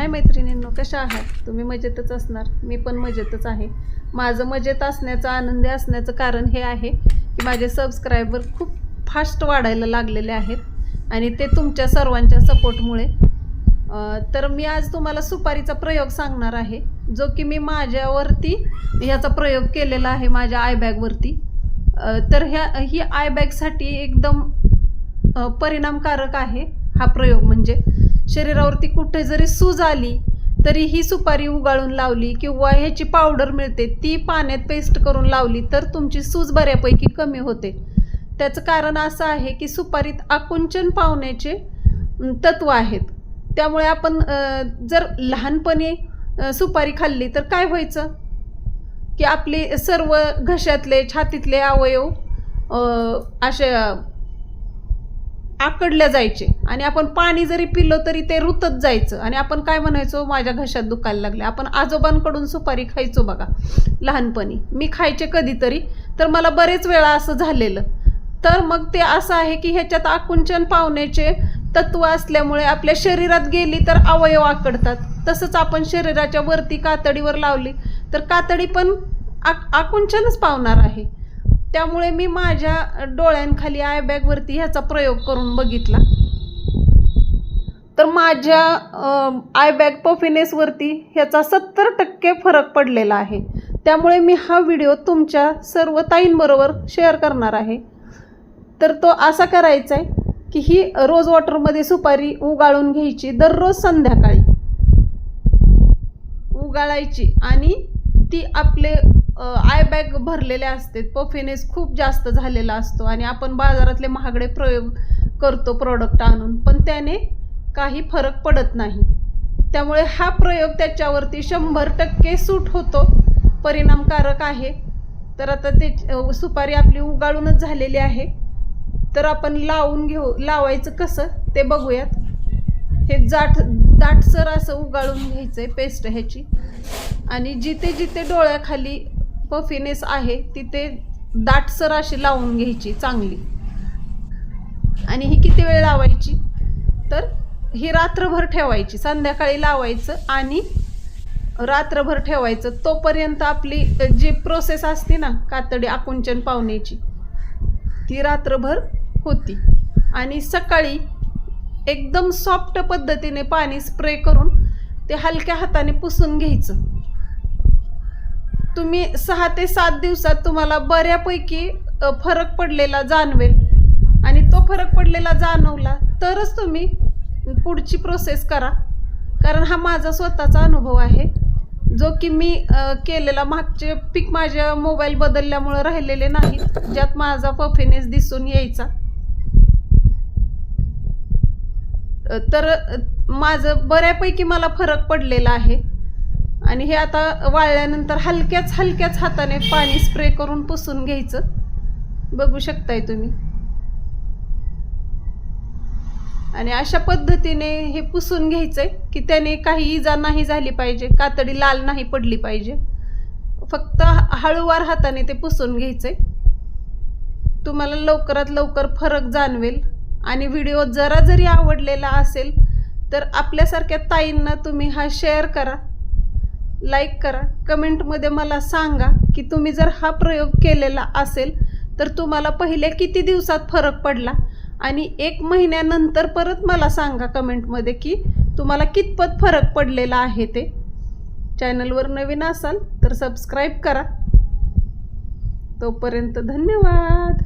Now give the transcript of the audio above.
हाय मैत्रिणींनो कशा आहात? तुम्ही मजेतच असणार? मी पण मजेतच आहे. माझं मजेत असण्याचं आनंदी असण्याचं कारण हे आहे की माझे सबस्क्रायबर खूप फास्ट वाढायला लागलेले आहेत आणि ते तुमच्या सर्वांच्या सपोर्टमुळे तर मी आज तुम्हाला सुपारीचा प्रयोग सांगणार आहे जो की मी माझ्यावरती ह्याचा प्रयोग केलेला आहे माझ्या आयबॅगवरती तर ह्या ही आयबॅगसाठी एकदम परिणामकारक आहे हा प्रयोग म्हणजे. शरीरावरती कुठे जरी सूज आली तरी ही सुपारी उगाळून लावली किंवा ह्याची पावडर मिळते ती पाण्यात पेस्ट करून लावली तर तुमची सूज बऱ्यापैकी कमी होते. त्याचं कारण असं आहे की सुपारीत आकुंचन पावण्याचे तत्व आहेत. त्यामुळे आपण जर लहानपणी सुपारी खाल्ली तर काय व्हायचं? की आपले सर्व घशातले छातीतले अवयव असे आकडल्या जायचे. आणि आपण पाणी जरी पिलं तरी ते रुतत जायचं. आणि आपण काय म्हणायचो? माझ्या घशात दुखायला लागले. आपण आजोबांकडून सुपारी खायचो बघा लहानपणी. मी खायचे कधीतरी तर मला बरेच वेळा असं झालेलं. तर मग ते असं आहे की ह्याच्यात आकुंचन पावण्याचे तत्व असल्यामुळे आपल्या शरीरात गेली तर अवयव आकडतात. तसंच आपण शरीराच्या वरती कातडीवर लावली तर कातडी पण आक आकुंचनच पावणार आहे. त्यामुळे मी माझ्या डोळ्यांखाली आय बॅगवरती ह्याचा प्रयोग करून बघितला. तर माझ्या आय बॅग पफिनेसवरती ह्याचा सत्तर टक्के फरक पडलेला आहे. त्यामुळे मी हा व्हिडिओ तुमच्या सर्व ताईंबरोबर शेअर करणार आहे. तर तो असा करायचा आहे की ही रोज वॉटरमध्ये सुपारी उगाळून घ्यायची दररोज संध्याकाळी. उगाळायची आणि ती आपले आय बॅग भरलेले असते पफिनेस खूप जास्त झालेला असतो आणि आपण बाजारातले महागडे प्रयोग करतो प्रोडक्ट आणून. पण त्याने काही फरक पडत नाही. त्यामुळे हा प्रयोग त्याच्यावरती शंभर टक्के सूट होतो. परिणामकारक आहे. तर आता ते सुपारी आपली उगाळूनच झालेली आहे. तर आपण लावून घेऊ लावायचं कसं ते बघूयात. हे जाट दाटसर असं उगाळून घ्यायचं आहे पेस्ट ह्याची. आणि जिथे जिथे डोळ्याखाली पफिनेस आहे तिथे दाटसर अशी लावून घ्यायची चांगली. आणि ही किती वेळ लावायची? तर ही रात्रभर ठेवायची. संध्याकाळी लावायचं आणि रात्रभर ठेवायचं. तोपर्यंत आपली जी प्रोसेस असते ना कातडी आकुंचन पावण्याची ती रात्रभर होती. आणि सकाळी एकदम सॉफ्ट पद्धतीने पाणी स्प्रे करून ते हलक्या हाताने पुसून घ्यायचं. तुम्ही सहा ते सात दिवसात तुम्हाला बऱ्यापैकी फरक पडलेला जाणवेल. आणि तो फरक पडलेला जाणवला तरच तुम्ही पुढची प्रोसेस करा. कारण हा माझा स्वतःचा अनुभव आहे. जो की मी केलेला मागचे पीक माझ्या मोबाईल बदलल्यामुळं राहिलेले नाहीत. ज्यात माझा पफिनेस दिसून यायचा. तर माझं बऱ्यापैकी मला फरक पडलेला आहे. आणि हे आता वाळल्यानंतर हलक्याच हलक्याच हाताने पाणी स्प्रे करून पुसून घ्यायचं. बघू शकताय तुम्ही. आणि अशा पद्धतीने हे पुसून घ्यायचंय की त्याने काही इजा नाही झाली पाहिजे कातडी लाल नाही पडली पाहिजे. फक्त हळूवार हाताने ते पुसून घ्यायचंय. तुम्हाला लवकरात लवकर फरक जाणवेल. आणि व्हिडिओ जरा जरी आवडलेला असेल तर आपल्यासारख्या ताईंना तुम्ही हा शेअर करा लाईक करा. कमेंटमध्ये मला सांगा की तुम्ही जर हा प्रयोग केलेला असेल तर तुम्हाला पहिल्या किती दिवसात फरक पडला? आणि एक महिन्यानंतर परत मला सांगा कमेंटमध्ये की तुम्हाला कितपत फरक पडलेला आहे ते. चॅनलवर नवीन असाल तर सबस्क्राईब करा. तोपर्यंत धन्यवाद.